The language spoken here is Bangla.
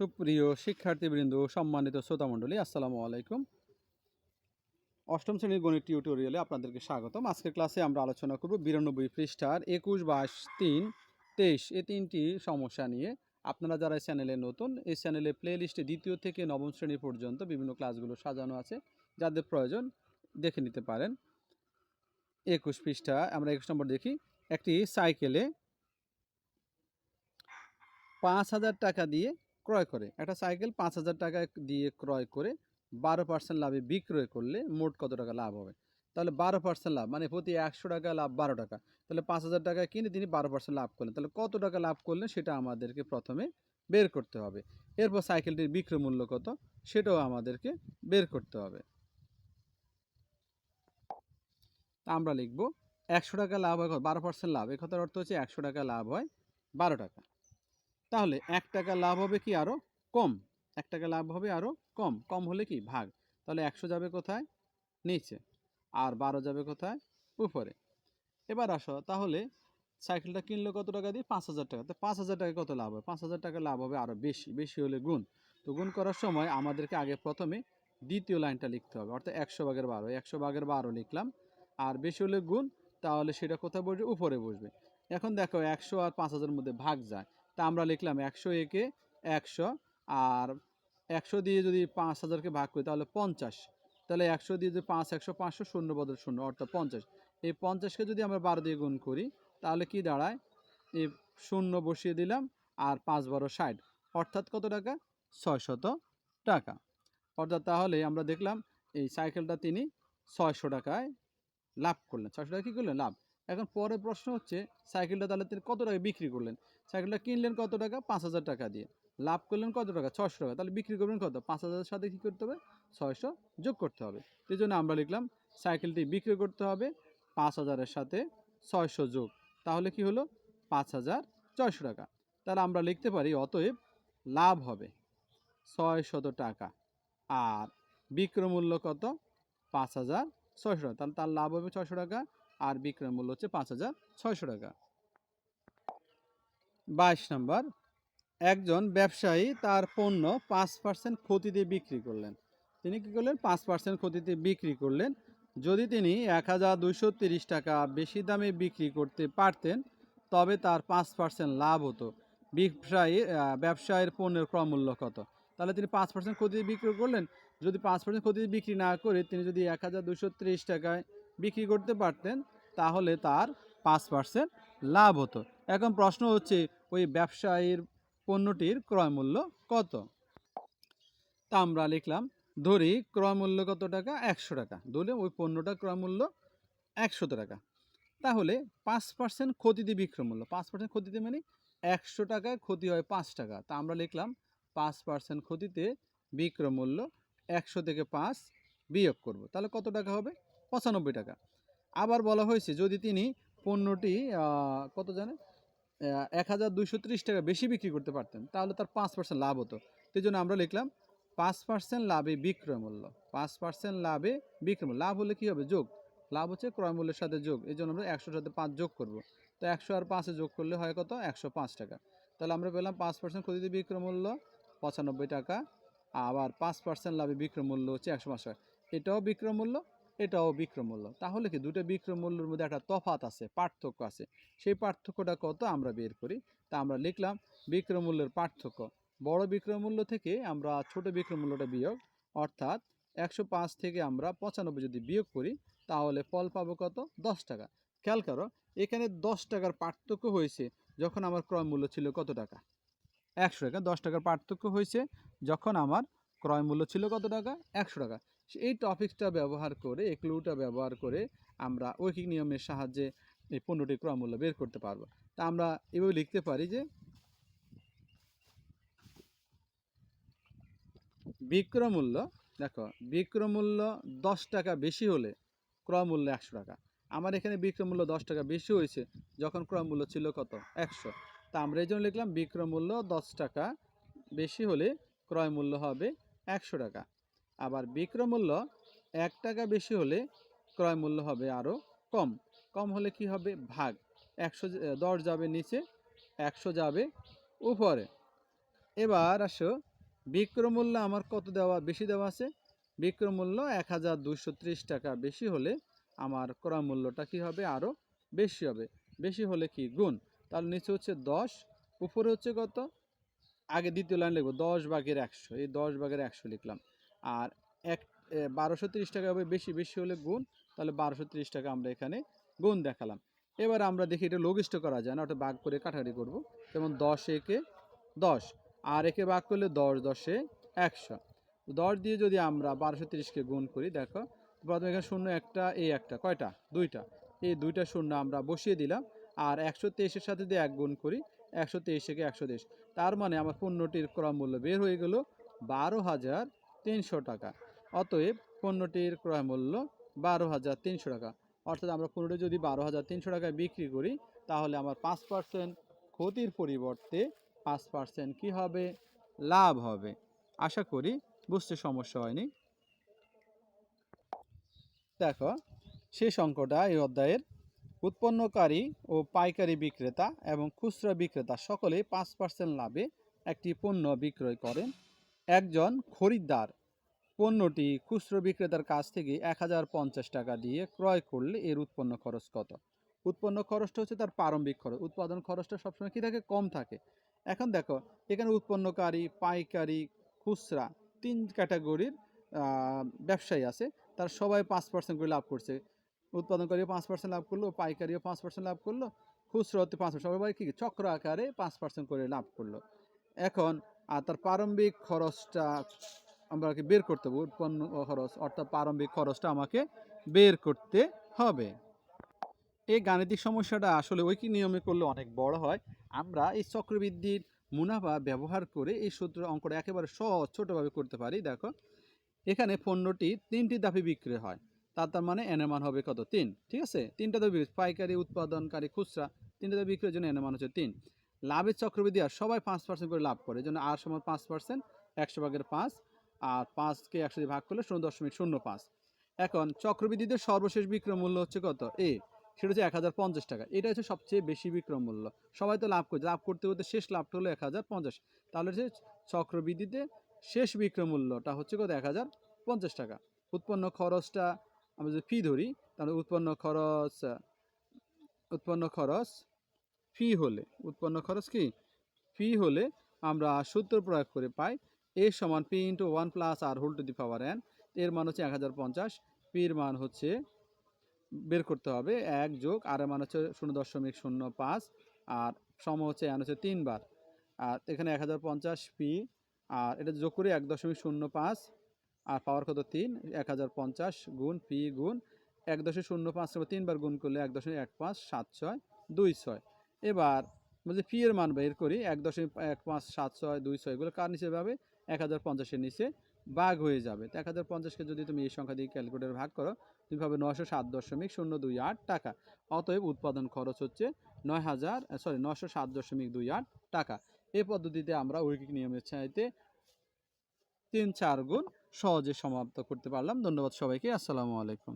সুপ্রিয় শিক্ষার্থীবৃন্দ, সম্মানিত শ্রোতামণ্ডলী, আসসালামু আলাইকুম। অষ্টম শ্রেণির গণিত টিউটোরিয়ালে আপনাদেরকে স্বাগতম। আজকের ক্লাসে আমরা আলোচনা করব বিরানব্বই পৃষ্ঠার একুশ বাইশ তিন, তেইশ। এই তিনটি সমস্যা নিয়ে। আপনারা যারা এই চ্যানেলে নতুন, এই চ্যানেলে প্লে লিস্টে দ্বিতীয় থেকে নবম শ্রেণি পর্যন্ত বিভিন্ন ক্লাসগুলো সাজানো আছে, যাদের প্রয়োজন দেখে নিতে পারেন। একুশ পৃষ্ঠা, আমরা একুশ নম্বর দেখি। একটি সাইকেলে পাঁচ হাজার টাকা দিয়ে ক্রয় করে। একটা সাইকেল পাঁচ হাজার টাকা দিয়ে ক্রয় করে বারো পার্সেন্ট লাভে বিক্রয় করলে মোট কত টাকা লাভ হবে? তাহলে বারো পার্সেন্ট লাভ মানে প্রতি একশো টাকা লাভ বারো টাকা। তাহলে পাঁচ হাজার টাকা কিনে তিনি বারো পার্সেন্ট লাভ করলেন। তাহলে কত টাকা লাভ করলেন সেটা আমাদেরকে প্রথমে বের করতে হবে। এরপর সাইকেলটির বিক্রয় মূল্য কত সেটাও আমাদেরকে বের করতে হবে। আমরা লিখব, একশো টাকা লাভ হয় বারো পার্সেন্ট লাভ। এই কথার অর্থ হচ্ছে একশো টাকা লাভ হয় বারো টাকা। তাহলে এক টাকা লাভ হবে কি আরও কম? এক টাকা লাভ হবে আরও কম। কম হলে কি? ভাগ। তাহলে একশো যাবে কোথায়? নিচে। আর বারো যাবে কোথায়? উপরে। এবার আসো, তাহলে সাইকেলটা কিনলে কত টাকা দিয়ে? পাঁচ হাজার টাকা। তো পাঁচ হাজার টাকা কত লাভ হবে পাঁচ হাজার টাকা লাভ হবে আরও বেশি। বেশি হলে গুণ। তো গুণ করার সময় আমাদেরকে আগে প্রথমে দ্বিতীয় লাইনটা লিখতে হবে। অর্থাৎ একশো ভাগের বারো। একশো ভাগের বারো লিখলাম। আর বেশি হলে গুণ, তাহলে সেটা কোথায় বসবে? উপরে বসবে। এখন দেখো, একশো আর পাঁচ হাজারের মধ্যে ভাগ যায়। তা আমরা লিখলাম একশো একে একশো আর একশো দিয়ে যদি পাঁচ হাজারকে ভাগ করি তাহলে পঞ্চাশ। তাহলে একশো দিয়ে যদি পাঁচ, একশো পাঁচশো শূন্য বদল শূন্য, অর্থাৎ পঞ্চাশ। এই পঞ্চাশকে যদি আমরা বারো দিয়ে গুণ করি, তাহলে কি দাঁড়ায়? এই শূন্য বসিয়ে দিলাম আর পাঁচ বারো ষাট, অর্থাৎ কত টাকা? ছয়শত টাকা। অর্থাৎ তাহলে আমরা দেখলাম এই সাইকেলটা তিনি ছয়শো টাকায় লাভ করলেন। ছয়শো টাকা কী করলেন? লাভ। এখন পরের প্রশ্ন হচ্ছে, সাইকেলটা তাহলে তিনি কত টাকা বিক্রি করলেন? সাইকেলটা কিনলেন কত টাকা? পাঁচ হাজার টাকা দিয়ে। লাভ করলেন কত টাকা? ছশো টাকা। তাহলে বিক্রি করবেন কত? পাঁচ হাজারের সাথে কী করতে হবে? ছয়শো যোগ করতে হবে। এই জন্য আমরা লিখলাম, সাইকেলটি বিক্রি করতে হবে পাঁচ হাজারের সাথে ছয়শো যোগ। তাহলে কি হলো? পাঁচ হাজার ছয়শো টাকা। তাহলে আমরা লিখতে পারি, অতএব লাভ হবে ছয় শত টাকা। আর বিক্রয় মূল্য কত? পাঁচ হাজার ছয়শো টাকা। তাহলে তার লাভ হবে ছয়শো টাকা। আর বিক্রয় মূল্য হচ্ছে পাঁচ হাজার ছয়শো টাকা। বাইশ নম্বর, একজন ব্যবসায়ী তার পণ্য পাঁচ পার্সেন্ট ক্ষতিতে বিক্রি করলেন। তিনি কী করলেন? পাঁচ পার্সেন্ট ক্ষতিতে বিক্রি করলেন। যদি তিনি এক হাজার দুইশো তিরিশ টাকা বেশি দামে বিক্রি করতে পারতেন, তবে তার পাঁচ পার্সেন্ট লাভ হতো। ব্যবসায়ী ব্যবসায়ের পণ্যের ক্রয়মূল্য কত? তাহলে তিনি পাঁচ পার্সেন্ট ক্ষতিতে বিক্রি করলেন। যদি পাঁচ পার্সেন্ট ক্ষতিতে বিক্রি না করে তিনি যদি এক হাজার দুশো তিরিশ টাকায় বিক্রি করতে পারতেন, তাহলে তার পাঁচ পার্সেন্ট লাভ হতো। এখন প্রশ্ন হচ্ছে, ওই ব্যবসায়ীর পণ্যটির ক্রয় মূল্য কত? তা আমরা লিখলাম, ধরি ক্রয় মূল্য কত টাকা? একশো টাকা। ধরে ওই পণ্যটা ক্রয় মূল্য একশো টাকা। তাহলে পাঁচ পার্সেন্ট ক্ষতিতে বিক্রয় মূল্য। পাঁচ পার্সেন্ট ক্ষতিতে মানে একশো টাকায় ক্ষতি হয় পাঁচ টাকা। তা আমরা লিখলাম, পাঁচ পার্সেন্ট ক্ষতিতে বিক্রয় মূল্য একশো থেকে পাঁচ বিয়োগ করব। তাহলে কত টাকা হবে? পঁচানব্বই টাকা। আবার বলা হয়েছে যদি তিনি পণ্যটি কত জানে এক হাজার দুইশো ত্রিশ টাকা বেশি বিক্রি করতে পারতেন, তাহলে তার পাঁচ পার্সেন্ট লাভ হতো। সেই জন্য আমরা লিখলাম, পাঁচ পার্সেন্ট লাভে বিক্রয় মূল্য। পাঁচ পার্সেন্ট লাভে বিক্রয় মূল্য। লাভ হলে কী হবে? যোগ। লাভ হচ্ছে ক্রয় মূল্যের সাথে যোগ। এই জন্য আমরা একশোর সাথে পাঁচ যোগ করব। তো একশো আর পাঁচে যোগ করলে হয় কত? একশো পাঁচ টাকা। তাহলে আমরা পেলাম পাঁচ পার্সেন্ট ক্ষতিতে বিক্রয় মূল্য, পঁচানব্বই টাকা। আবার পাঁচ পার্সেন্ট লাভে বিক্রয় মূল্য হচ্ছে একশো পাঁচ টাকা। এটাও বিক্রয় মূল্য এটাও বিক্রমূল্য তাহলে কি দুটো বিক্রয় মূল্যের মধ্যে একটা তফাত আছে, পার্থক্য আছে। সেই পার্থক্যটা কত আমরা বের করি? তা আমরা লিখলাম বিক্রয় মূল্যের পার্থক্য। বড় বিক্রয় মূল্য থেকে আমরা ছোট বিক্রয় মূল্যটা বিয়োগ, অর্থাৎ একশো পাঁচ থেকে আমরা পঁচানব্বই যদি বিয়োগ করি, তাহলে ফল পাবো কত? দশ টাকা। খেয়াল করো, এখানে দশ টাকার পার্থক্য হয়েছে যখন আমার ক্রয় মূল্য ছিল কত টাকা? একশো টাকা। দশ টাকার পার্থক্য হয়েছে যখন আমার ক্রয় মূল্য ছিল কত টাকা? একশো টাকা। এই টপিকটা ব্যবহার করে, এই ক্লুটা ব্যবহার করে আমরা ঐকিক নিয়মের সাহায্যে এই পণ্যটি ক্রয় মূল্য বের করতে পারব। তা আমরা এভাবে লিখতে পারি যে বিক্রয় মূল্য দেখো বিক্রয় মূল্য দশ টাকা বেশি হলে ক্রয় মূল্য একশো টাকা। আমার এখানে বিক্রয় মূল্য দশ টাকা বেশি হয়েছে, যখন ক্রয় মূল্য ছিল কত? একশো। তা আমরা এই জন্য লিখলাম বিক্রয় মূল্য দশ টাকা বেশি হলে ক্রয় মূল্য হবে একশো টাকা। আবার বিক্রয় মূল্য এক টাকা বেশি হলে ক্রয় মূল্য হবে আরও কম। কম হলে কি হবে? ভাগ। একশো দশ যাবে নিচে, একশো যাবে উপরে। এবার আসো, বিক্রয় মূল্য আমার কত দেওয়া, বেশি দেওয়া আছে? বিক্রয় মূল্য এক হাজার দুশো ত্রিশ টাকা বেশি হলে আমার ক্রয় মূল্যটা কি হবে? আরও বেশি হবে। বেশি হলে কি? গুণ। তাহলে নিচে হচ্ছে দশ, উপরে হচ্ছে কত? আগে দ্বিতীয় লাইন লিখব, দশ ভাগের একশো। এই দশ ভাগের একশো লিখলাম। আর এক বারোশো তিরিশ টাকা হবে বেশি বেশি হলে গুণ, তাহলে বারোশো তিরিশ টাকা আমরা এখানে গুণ দেখালাম। এবার আমরা দেখি এটা লঘিষ্ঠ করা যায় না, ওটা ভাগ করে কাটাকাটি করব। যেমন দশ একে দশ, আর একে ভাগ করলে দশ, দশে একশো। দশ দিয়ে যদি আমরা বারোশো তিরিশকে গুণ করি, দেখো, প্রথমে এখানে শূন্য একটা এই একটা, কয়টা? দুইটা। এই দুইটা শূন্য আমরা বসিয়ে দিলাম, আর একশো তেইশের সাথে দিয়ে এক গুণ করি, একশো তেইশ থেকে একশো তেইশ। তার মানে আমার পণ্যটির ক্রয় মূল্য বের হয়ে গেল বারো হাজার তিনশো টাকা। অতএব পণ্যটির ক্রয় মূল্য বারো হাজার তিনশো টাকা। অর্থাৎ আমরা পণ্যটি যদি বারো হাজার তিনশো টাকায় বিক্রি করি, তাহলে আমার পাঁচ পার্সেন্ট ক্ষতির পরিবর্তে পাঁচ পার্সেন্ট কী হবে? লাভ হবে। আশা করি বুঝতে সমস্যা হয়নি। দেখো শেষ অঙ্কটা এই অধ্যায়ের উৎপন্নকারী ও পাইকারি বিক্রেতা এবং খুচরা বিক্রেতা সকলে পাঁচ পার্সেন্ট লাভে একটি পণ্য বিক্রয় করেন। একজন খরিদ্দার। পণ্যটি খুচরো বিক্রেতার কাছ থেকে এক হাজার পঞ্চাশ টাকা দিয়ে ক্রয় করলে এর উৎপন্ন খরচ কত? উৎপন্ন খরচটা হচ্ছে তার প্রারম্ভিক খরচ। উৎপাদন খরচটা সবসময় কী থাকে? কম থাকে। এখন দেখো, এখানে উৎপন্নকারী, পাইকারি, খুচরা তিন ক্যাটাগরির ব্যবসায়ী আছে। তার সবাই পাঁচ পার্সেন্ট করে লাভ করছে। উৎপাদনকারীও পাঁচ পার্সেন্ট লাভ করল, পাইকারিও পাঁচ পার্সেন্ট লাভ করল, খুচরোতে পাঁচ সবাই কি? চক্র আকারে পাঁচ পার্সেন্ট করে লাভ করল। এখন আর তার প্রারম্ভিক খরচটা আমরা কি বের করতে হবে, উৎপন্ন খরচ, অর্থাৎ প্রারম্ভিক খরচটা আমাকে বের করতে হবে। এই গাণিতিক সমস্যাটা আসলে ঐকিক নিয়মে করলে অনেক বড় হয়? আমরা এই চক্রবৃদ্ধির মুনাফা ব্যবহার করে এই সূত্র অঙ্কটা একেবারে সহজ ছোটোভাবে করতে পারি। দেখো, এখানে পণ্যটি তিনটি দাপে বিক্রি হয়। তার তার মানে এনের মান হবে কত? তিন। ঠিক আছে? তিনটা দাবি পাইকারি, উৎপাদনকারী, খুচরা। তিনটা দাবি বিক্রির জন্য এনের মান হচ্ছে তিন। লাভের চক্রবৃদ্ধি আর সবাই পাঁচ পার্সেন্ট করে লাভ করে। এই জন্য আর সমান পাঁচ পার্সেন্ট একশো ভাগের পাঁচ, আর পাঁচকে একশো ভাগ করলে শূন্য দশমিক শূন্য পাঁচ। এখন চক্রবৃদ্ধিতে সর্বশেষ বিক্রয় মূল্য হচ্ছে কত? এ সেটা হচ্ছে এক হাজার পঞ্চাশ টাকা। এটা হচ্ছে সবচেয়ে বেশি বিক্রয় মূল্য। সবাই তো লাভ করছে। লাভ করতে করতে শেষ লাভটা হলো এক হাজার পঞ্চাশ। তাহলে হচ্ছে চক্রবৃদ্ধিতে শেষ বিক্রয় মূল্যটা হচ্ছে কত? এক হাজার পঞ্চাশ টাকা। উৎপন্ন খরচটা আমরা যদি ফি ধরি, তাহলে উৎপন্ন খরচ উৎপন্ন খরচ ফি হলে, উৎপন্ন খরচ কি? ফি হলে আমরা সূত্র প্রয়োগ করে পাই এ সমান P into one plus R whole to the power N. এর মান হচ্ছে এক হাজার পঞ্চাশ। পির মান হচ্ছে, বের করতে হবে এক যোগ আর মান হচ্ছে শূন্য দশমিক শূন্য পাঁচ আর সম হচ্ছে এন হচ্ছে তিনবার আর এখানে এক হাজার পঞ্চাশ পি, আর এটা যোগ করে এক দশমিক শূন্য পাঁচ আর পাওয়ার কত? তিন। এক হাজার পঞ্চাশ গুণ পি গুণ এক দশমিক শূন্য পাঁচ তিনবার গুণ করলে এক দশমিক এক পাঁচ, সাত ছয়, দুই ছয়। এবার বলছি পি এর মান বের করি, এক দশমিক এক পাঁচ সাত ছয় দুই ছয়, এগুলো কার নিচে পাবে এক হাজার পঞ্চাশের নিচে ভাগ হয়ে যাবে। তো এক হাজার পঞ্চাশকে যদি তুমি এই সংখ্যা দিয়ে ক্যালকুলেটর ভাগ করো, তুমি পাবে নশো সাত দশমিক শূন্য দুই আট টাকা। অতএব উৎপাদন খরচ হচ্ছে নয় হাজার সরি নশো সাত দশমিক দুই আট টাকা। এই পদ্ধতিতে আমরা ঐকিক নিয়মের চাইতে তিন চার গুণ সহজে সমাপ্ত করতে পারলাম। ধন্যবাদ সবাইকে। আসসালামু আলাইকুম।